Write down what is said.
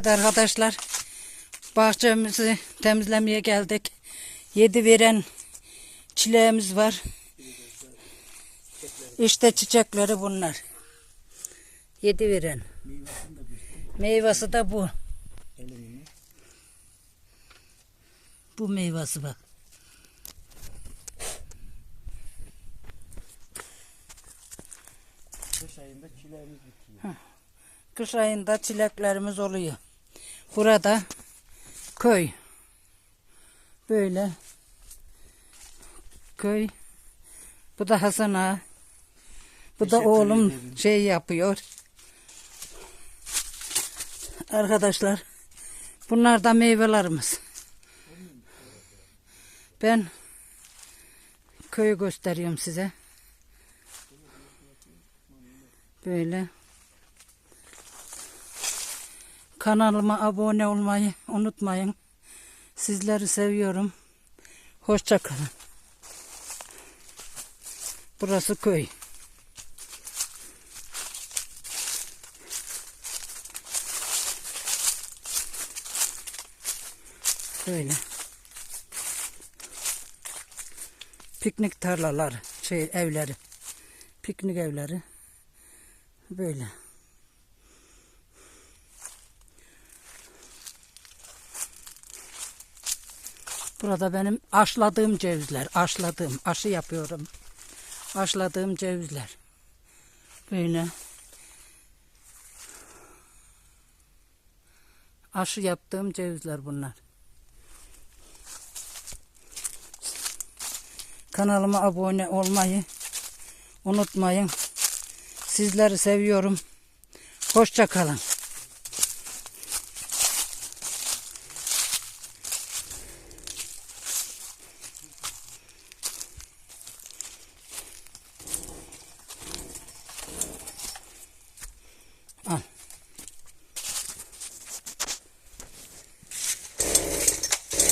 Evet arkadaşlar. Bahçemizi temizlemeye geldik. Yedi veren çileğimiz var. İşte çiçekleri bunlar. Yedi veren. Meyvesi de bu. Bu meyvesi bak. Kış ayında çileğimiz bitiyor. Kış ayında çileklerimiz oluyor. Burada köy. Böyle köy. Bu da Hasan Ağa. Bu da Teşekkür oğlum ederim. şey yapıyor. Arkadaşlar bunlar da meyvelerimiz. Ben köyü gösteriyorum size. Böyle. Kanalıma abone olmayı unutmayın. Sizleri seviyorum. Hoşça kalın. Burası köy. Böyle. Piknik tarlaları, şey evleri. Piknik evleri. Böyle. Burada benim aşladığım cevizler. Aşladığım, aşı yapıyorum. Aşladığım cevizler. Böyle. Aşı yaptığım cevizler bunlar. Kanalıma abone olmayı unutmayın. Sizleri seviyorum. Hoşça kalın.